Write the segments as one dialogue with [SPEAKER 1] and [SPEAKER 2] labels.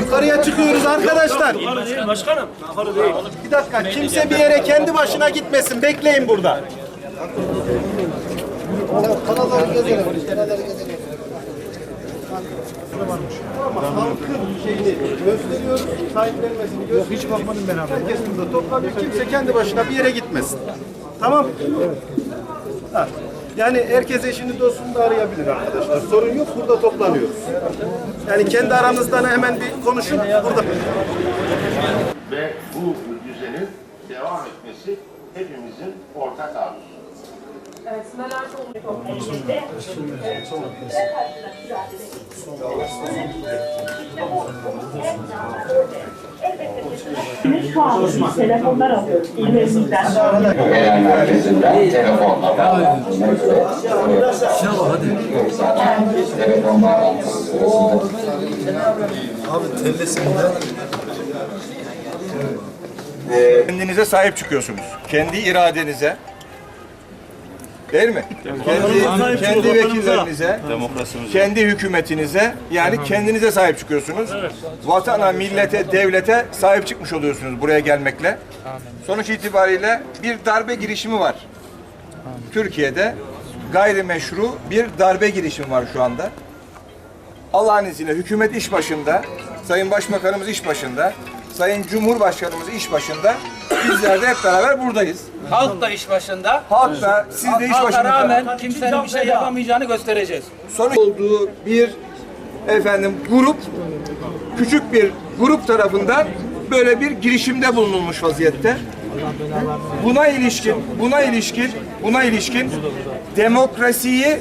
[SPEAKER 1] Yukarıya çıkıyoruz arkadaşlar.
[SPEAKER 2] Başkanım.
[SPEAKER 1] Bir dakika kimse bir yere kendi başına gitmesin. Bekleyin burada. Ama halkın şeyini gösteriyoruz, sahiplenmesini gösteriyoruz. hiç bakmadım ben abi. Herkes burada toplanıyor. Kimse kendi başına bir yere gitmesin. Tamam? Ha. Yani herkes eşini dostunu da arayabilir arkadaşlar. Sorun yok. Burada toplanıyoruz. Yani kendi aranızdan hemen bir konuşun. Burada.
[SPEAKER 3] ve bu düzenin devam etmesi hepimizin ortak arzusu.
[SPEAKER 4] Evet, neler Şu an biz telefonlar
[SPEAKER 5] Kendinize sahip çıkıyorsunuz. Kendi iradenize. Değil mi? Kendi, kendi vekillerinize, kendi hükümetinize, yani kendinize sahip çıkıyorsunuz. Vatana, millete, devlete sahip çıkmış oluyorsunuz buraya gelmekle. Sonuç itibariyle bir darbe girişimi var. Türkiye'de gayrimeşru bir darbe girişimi var şu anda. Allah'ın izniyle hükümet iş başında, Sayın Başbakanımız iş başında, Sayın Cumhurbaşkanımız iş başında. Bizler de hep beraber buradayız.
[SPEAKER 2] Halk da iş başında.
[SPEAKER 5] Halk da siz de iş
[SPEAKER 2] Halka
[SPEAKER 5] başında.
[SPEAKER 2] rağmen kimsenin bir şey yapamayacağını göstereceğiz.
[SPEAKER 5] Sonuç olduğu bir efendim grup, küçük bir grup tarafından böyle bir girişimde bulunulmuş vaziyette. Buna ilişkin, buna ilişkin, buna ilişkin demokrasiyi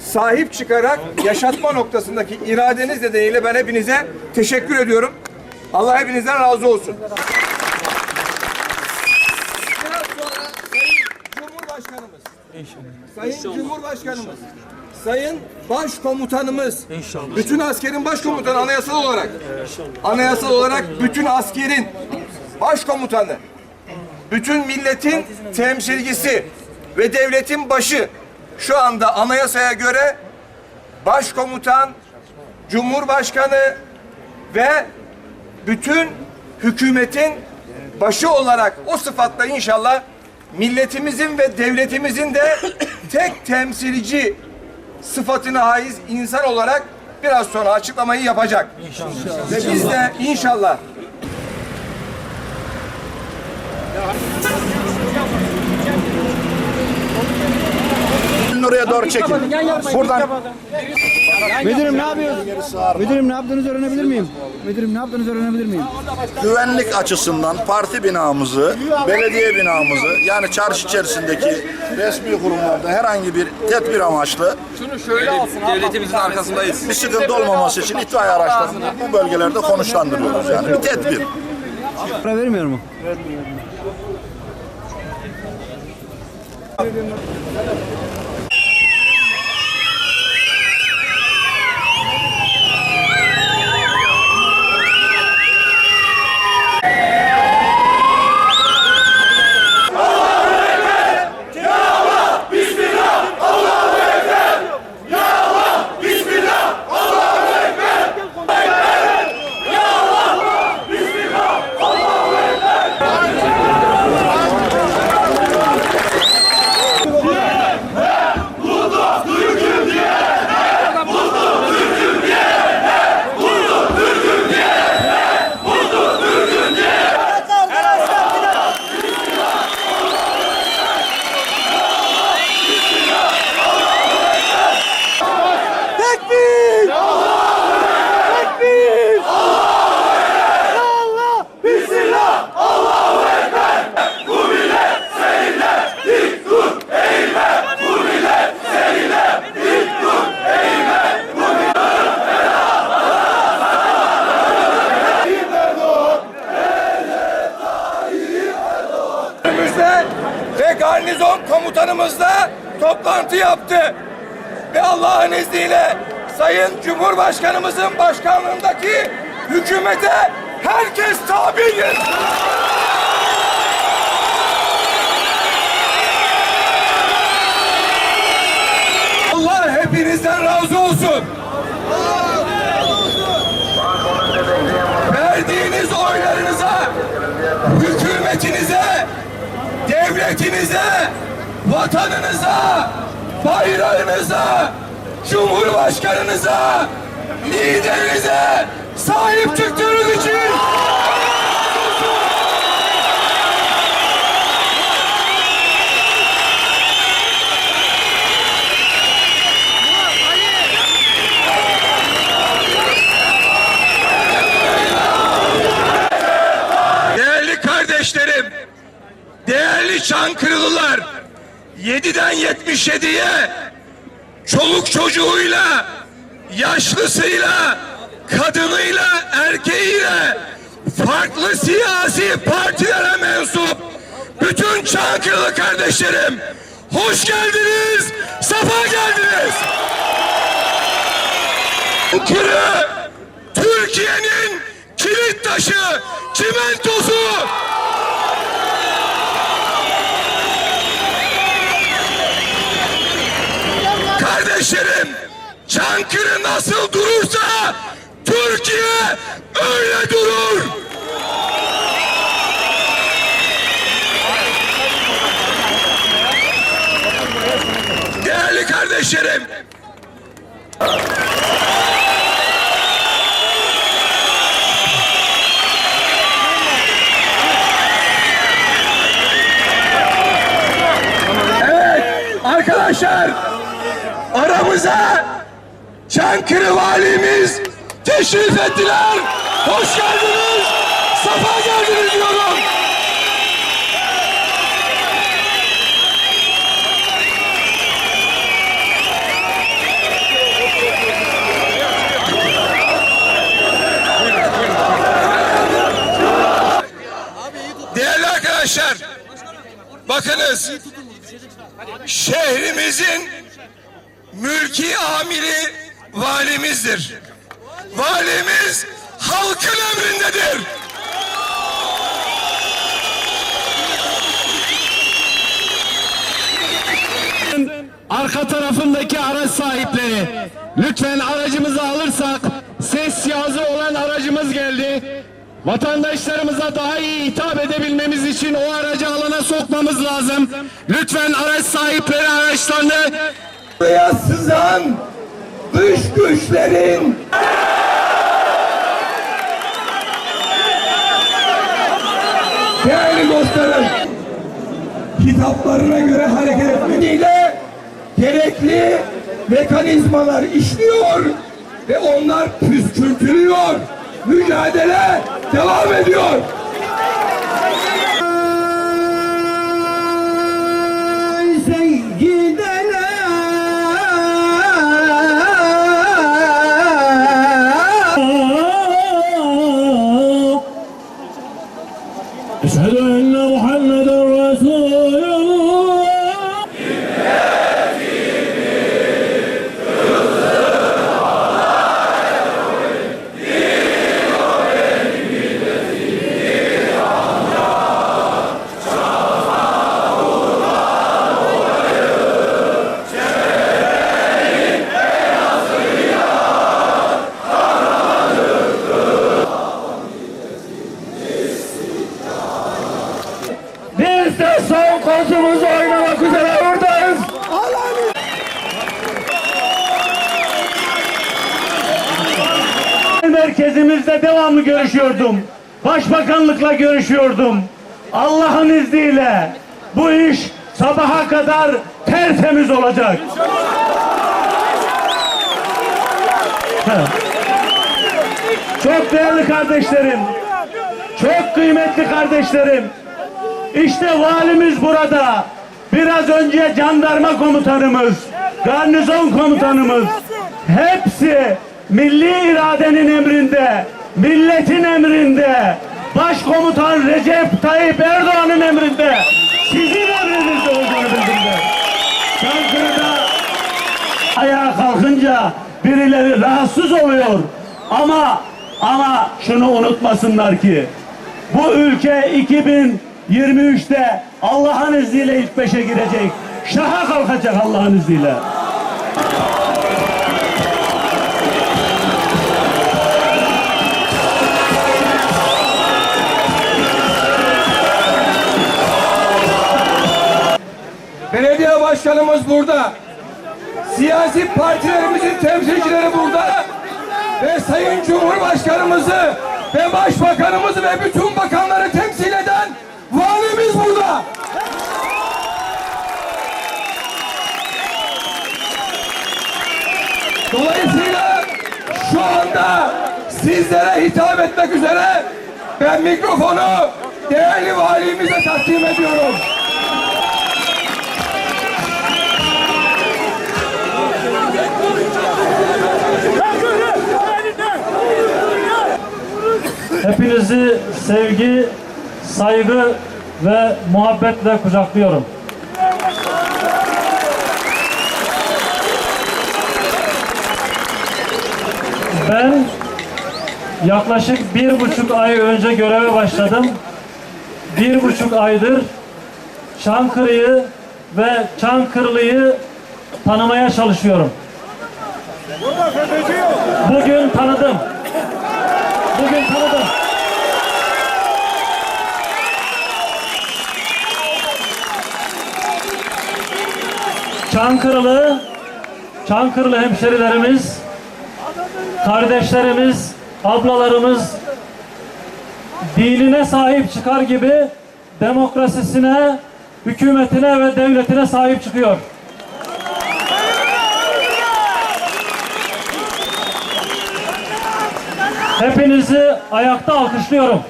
[SPEAKER 5] sahip çıkarak yaşatma noktasındaki iradeniz nedeniyle ben hepinize teşekkür ediyorum. Allah hepinizden razı olsun. Biraz sonra Sayın Cumhurbaşkanımız, Sayın Cumhurbaşkanımız, Sayın Başkomutanımız, bütün askerin başkomutanı anayasal olarak, anayasal olarak bütün askerin başkomutanı, bütün milletin temsilcisi ve devletin başı. Şu anda anayasaya göre başkomutan, cumhurbaşkanı ve bütün hükümetin başı olarak o sıfatla inşallah milletimizin ve devletimizin de tek temsilci sıfatına haiz insan olarak biraz sonra açıklamayı yapacak. Ve biz de inşallah
[SPEAKER 6] oraya doğru çekin. Buradan
[SPEAKER 7] Müdürüm ne yapıyorsunuz? Müdürüm ne yaptığınızı öğrenebilir miyim? Müdürüm ne yaptığınızı öğrenebilir miyim?
[SPEAKER 6] güvenlik açısından parti binamızı, belediye binamızı yani çarşı içerisindeki resmi kurumlarda herhangi bir tedbir amaçlı
[SPEAKER 2] Devletimizin arkasındayız.
[SPEAKER 6] bir sıkıntı olmaması için itfaiye araçlarını bu bölgelerde konuşlandırıyoruz yani bir tedbir.
[SPEAKER 7] Para vermiyor mu?
[SPEAKER 5] Müdürümüzle toplantı yaptı. Ve Allah'ın izniyle Sayın Cumhurbaşkanımızın başkanlığındaki hükümete herkes tabi Allah hepinizden razı olsun. Verdiğiniz oylarınıza, hükümetinize, devletinize, vatanınıza, bayrağınıza, cumhurbaşkanınıza, liderinize sahip çıktığınız için Değerli kardeşlerim, değerli Çankırılılar, 7'den 77'ye çoluk çocuğuyla, yaşlısıyla, kadınıyla, erkeğiyle, farklı siyasi partilere mensup bütün Çankırılı kardeşlerim, hoş geldiniz, safa geldiniz. Çankırı, Türkiye'nin kilit taşı, çimentosu, Kardeşlerim, Çankırı nasıl durursa Türkiye öyle durur. Değerli kardeşlerim, Evet arkadaşlar aramıza Çankırı valimiz teşrif ettiler. Hoş geldiniz. Safa geldiniz diyorum. Değerli arkadaşlar, bakınız şehrimizin mülki amiri valimizdir. Valimiz halkın emrindedir.
[SPEAKER 8] Arka tarafındaki araç sahipleri lütfen aracımızı alırsak ses cihazı olan aracımız geldi. Vatandaşlarımıza daha iyi hitap edebilmemiz için o aracı alana sokmamız lazım. Lütfen araç sahipleri araçlarını
[SPEAKER 5] Buraya sızan dış güçlerin değerli dostlarım kitaplarına göre hareket etmediğiyle gerekli mekanizmalar işliyor ve onlar püskürtülüyor. Mücadele devam ediyor.
[SPEAKER 8] Merkezimizde devamlı görüşüyordum. Başbakanlıkla görüşüyordum. Allah'ın izniyle bu iş sabaha kadar tertemiz olacak. Çok değerli kardeşlerim, çok kıymetli kardeşlerim, işte valimiz burada. Biraz önce jandarma komutanımız, garnizon komutanımız hepsi milli iradenin emrinde, milletin emrinde, başkomutan Recep Tayyip Erdoğan'ın emrinde, sizin emrinizde olduğunu bildirdi. Çankırı'da ayağa kalkınca birileri rahatsız oluyor. Ama ama şunu unutmasınlar ki bu ülke 2023'te Allah'ın izniyle ilk beşe girecek. Şaha kalkacak Allah'ın izniyle.
[SPEAKER 5] Başkanımız burada. Siyasi partilerimizin temsilcileri burada. Ve Sayın Cumhurbaşkanımızı ve Başbakanımızı ve bütün bakanları temsil eden valimiz burada. Dolayısıyla şu anda sizlere hitap etmek üzere ben mikrofonu değerli valimize takdim ediyorum.
[SPEAKER 9] Hepinizi sevgi, saygı ve muhabbetle kucaklıyorum. Ben yaklaşık bir buçuk ay önce göreve başladım. Bir buçuk aydır Çankırı'yı ve Çankırılı'yı tanımaya çalışıyorum. Bugün tanıdım. Bugün tanıdım. Çankırılı, Çankırılı hemşerilerimiz, kardeşlerimiz, ablalarımız dinine sahip çıkar gibi demokrasisine, hükümetine ve devletine sahip çıkıyor. Hepinizi ayakta alkışlıyorum.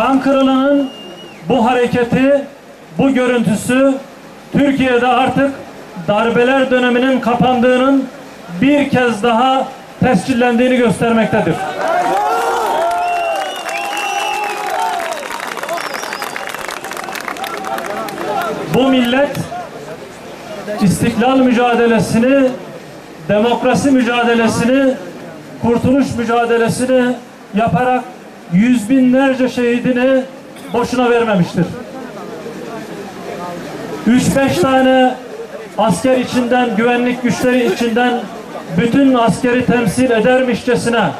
[SPEAKER 9] Çankırılı'nın bu hareketi, bu görüntüsü Türkiye'de artık darbeler döneminin kapandığının bir kez daha tescillendiğini göstermektedir. Bu millet istiklal mücadelesini, demokrasi mücadelesini, kurtuluş mücadelesini yaparak yüz binlerce şehidini boşuna vermemiştir. Üç beş tane asker içinden, güvenlik güçleri içinden bütün askeri temsil edermişçesine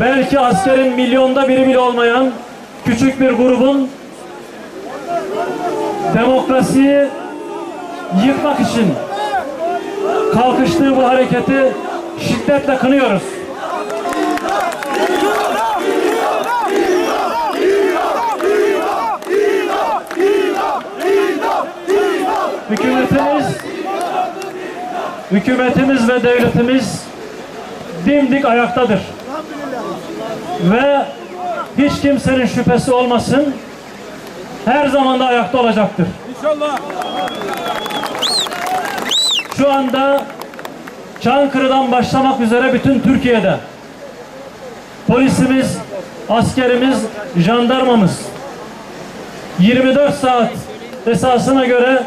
[SPEAKER 9] belki askerin milyonda biri bile olmayan küçük bir grubun demokrasiyi yıkmak için kalkıştığı bu hareketi şiddetle kınıyoruz. Hükümetimiz hükümetimiz ve devletimiz dimdik ayaktadır. Ve hiç kimsenin şüphesi olmasın her zaman da ayakta olacaktır. Şu anda Çankırı'dan başlamak üzere bütün Türkiye'de polisimiz, askerimiz, jandarmamız 24 saat esasına göre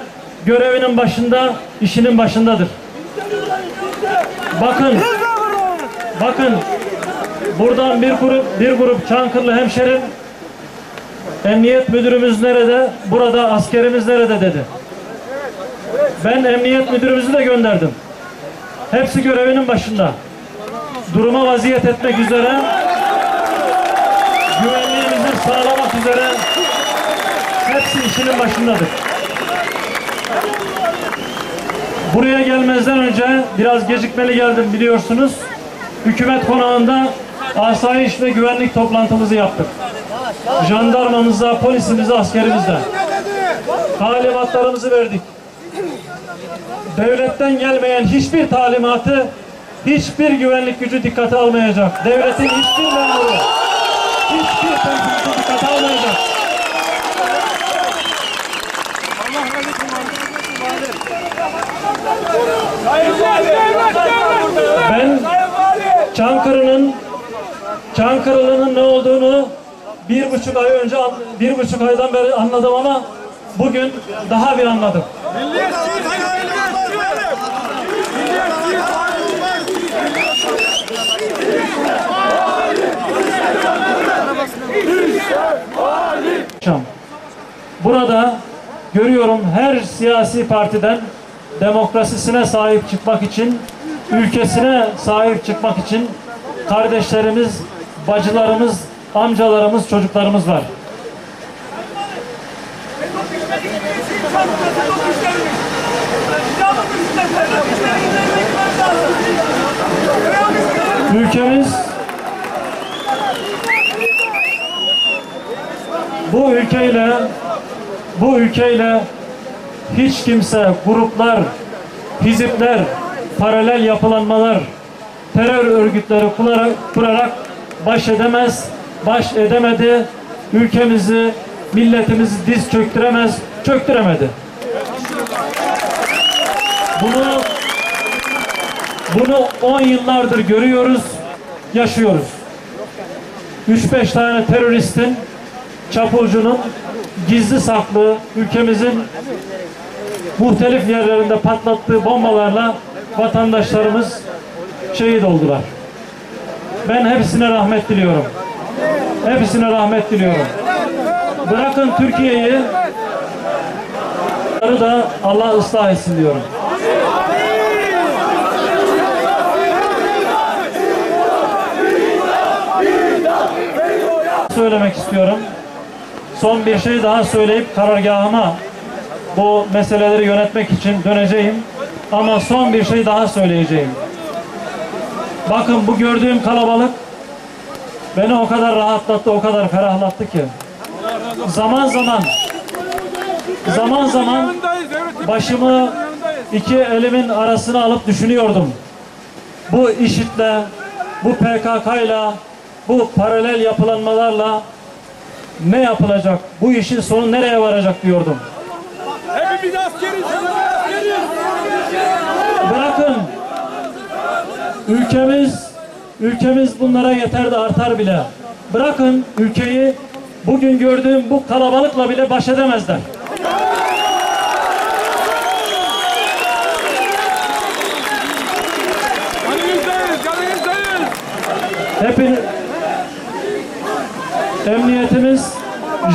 [SPEAKER 9] görevinin başında, işinin başındadır. Bakın, bakın buradan bir grup, bir grup Çankırılı hemşerim Emniyet müdürümüz nerede? Burada askerimiz nerede dedi. Ben emniyet müdürümüzü de gönderdim. Hepsi görevinin başında. Duruma vaziyet etmek üzere güvenliğimizi sağlamak üzere hepsi işinin başındadır. Buraya gelmezden önce biraz gecikmeli geldim biliyorsunuz. Hükümet konağında asayiş ve güvenlik toplantımızı yaptık. Jandarmamıza, polisimize, askerimize talimatlarımızı verdik. Devletten gelmeyen hiçbir talimatı hiçbir güvenlik gücü dikkate almayacak. Devletin hiçbir memuru, hiçbir dikkate almayacak. Ben Çankırı'nın Çankırılı'nın ne olduğunu bir buçuk ay önce bir buçuk aydan beri anladım ama bugün daha bir anladım. Burada görüyorum her siyasi partiden demokrasisine sahip çıkmak için, ülkesine sahip çıkmak için kardeşlerimiz, bacılarımız amcalarımız, çocuklarımız var. Ülkemiz bu ülkeyle bu ülkeyle hiç kimse gruplar, hizipler, paralel yapılanmalar, terör örgütleri kurarak, kurarak baş edemez, baş edemedi. Ülkemizi, milletimizi diz çöktüremez, çöktüremedi. Bunu bunu 10 yıllardır görüyoruz, yaşıyoruz. 3-5 tane teröristin, çapulcunun gizli saklı ülkemizin muhtelif yerlerinde patlattığı bombalarla vatandaşlarımız şehit oldular. Ben hepsine rahmet diliyorum. Hepsine rahmet diliyorum. Bırakın Türkiye'yi da Allah ıslah etsin diyorum. söylemek istiyorum. Son bir şey daha söyleyip karargahıma bu meseleleri yönetmek için döneceğim. Ama son bir şey daha söyleyeceğim. Bakın bu gördüğüm kalabalık beni o kadar rahatlattı, o kadar ferahlattı ki. Zaman zaman zaman zaman başımı iki elimin arasına alıp düşünüyordum. Bu işitle, bu PKK'yla, bu paralel yapılanmalarla ne yapılacak? Bu işin sonu nereye varacak diyordum.
[SPEAKER 2] Hepimiz askeriz.
[SPEAKER 9] Bırakın ülkemiz ülkemiz bunlara yeter de artar bile. Bırakın ülkeyi bugün gördüğüm bu kalabalıkla bile baş edemezler.
[SPEAKER 2] Yanınızdayız, yanınızdayız.
[SPEAKER 9] Hepin emniyetimiz,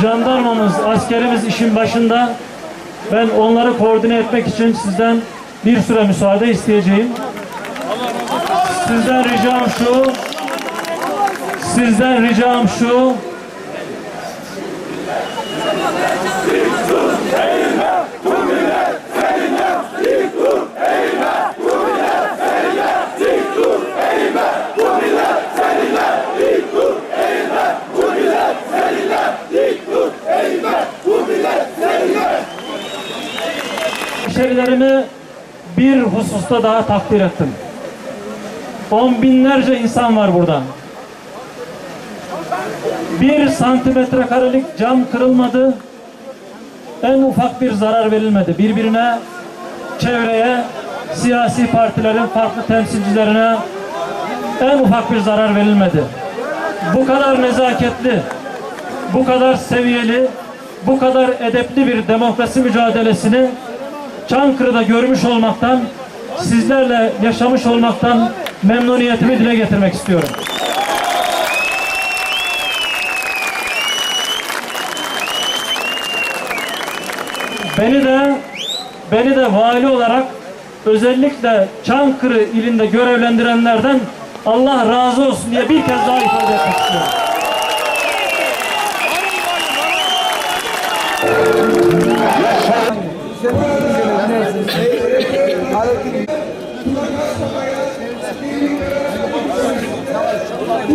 [SPEAKER 9] jandarmamız, askerimiz işin başında. Ben onları koordine etmek için sizden bir süre müsaade isteyeceğim. Sizden ricam şu, sizden ricam şu, hemşerilerimi bir hususta daha takdir ettim. On binlerce insan var burada. Bir santimetre karelik cam kırılmadı. En ufak bir zarar verilmedi. Birbirine, çevreye, siyasi partilerin farklı temsilcilerine en ufak bir zarar verilmedi. Bu kadar nezaketli, bu kadar seviyeli, bu kadar edepli bir demokrasi mücadelesini Çankırı'da görmüş olmaktan, sizlerle yaşamış olmaktan memnuniyetimi dile getirmek istiyorum. Beni de beni de vali olarak özellikle Çankırı ilinde görevlendirenlerden Allah razı olsun diye bir kez daha ifade etmek istiyorum.
[SPEAKER 7] Neyse.